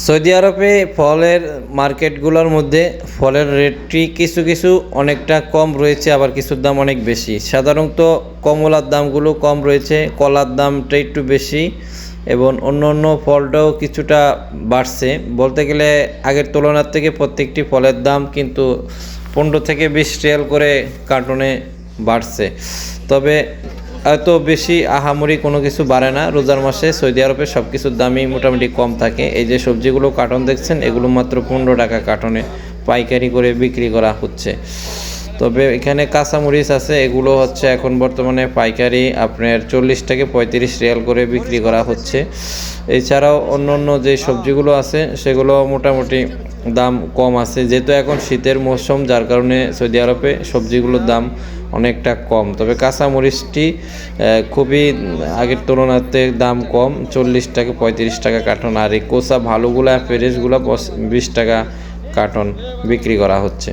Saudi আরবে ফলের মার্কেটগুলোর মধ্যে ফলের রেটটি কিছু কিছু অনেকটা কম রয়েছে, আবার কিছুর দাম অনেক বেশি। সাধারণত কমলার দামগুলো কম রয়েছে, কলার দামটা একটু বেশি এবং অন্য অন্য ফলটাও কিছুটা বাড়ছে। বলতে গেলে আগের তুলনার থেকে প্রত্যেকটি ফলের দাম কিন্তু পনেরো থেকে বিশ রিয়াল করে কার্টনে বাড়ছে। তবে এত বেশি আহামরি কোনো কিছু বাড়ে না। রোজার মাসে সৌদি আরবে সব কিছুর দামই মোটামুটি কম থাকে। এই যে সবজিগুলো, কার্টন দেখছেন, এগুলো মাত্র পনেরো টাকা কার্টনে পাইকারি করে বিক্রি করা হচ্ছে। তবে এখানে কাঁচামরিচ আছে, এগুলো হচ্ছে এখন বর্তমানে পাইকারি আপনার চল্লিশ থেকে পঁয়ত্রিশ রিয়াল করে বিক্রি করা হচ্ছে। এছাড়াও অন্য অন্য যে সবজিগুলো আছে, সেগুলো মোটামুটি দাম কম আছে। যেহেতু এখন শীতের মৌসুম, যার কারণে সৌদি আরবে সবজিগুলোর দাম অনেকটা কম। তবে কাঁচামরিচটি খুবই আগের তুলনাতে দাম কম, চল্লিশ টাকা পঁয়ত্রিশ টাকা কার্টন। আর এই কোসা ভালোগুলা ফ্রেশগুলো বিশ টাকা কার্টন বিক্রি করা হচ্ছে।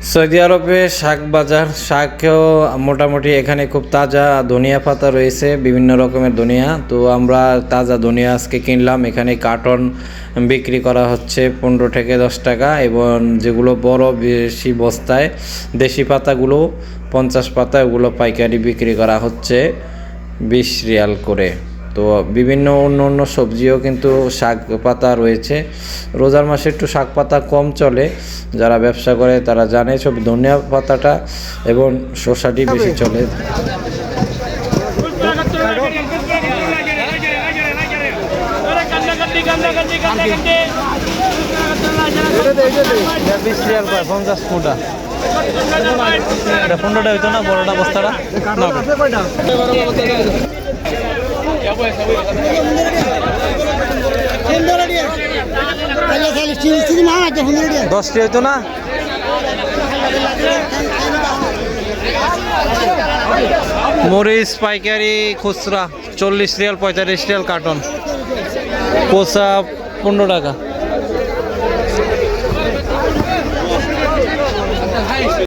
সৌদি আরবে শাক বাজার, শাকও মোটামুটি এখানে খুব তাজা ধনিয়া পাতা রয়েছে, বিভিন্ন রকমের ধনিয়া। তো আমরা তাজা ধনিয়া আজকে কিনলাম, এখানে কার্টন বিক্রি করা হচ্ছে পনেরো থেকে দশ টাকা এবং যেগুলো বড় বেশি বস্তায়, দেশি পাতাগুলো পঞ্চাশ পাতা, ওগুলো পাইকারি বিক্রি করা হচ্ছে বিশ রিয়াল করে। তো বিভিন্ন অন্য অন্য সবজিও কিন্তু শাক পাতা রয়েছে। রোজার মাসে একটু শাক পাতা কম চলে, যারা ব্যবসা করে তারা জানে সব ধনিয়া পাতাটা এবং শসাটি বেশি চলে। পঞ্চাশ ফুটা। পনেরোটা হইতো না, বড়টা বস্তাটা? দশটি হইতো না? মরিচ পাইকারি খুচরা চল্লিশ রিয়াল পঁয়তাল্লিশ রিয়াল কার্টন। কোচা পনেরো টাকা।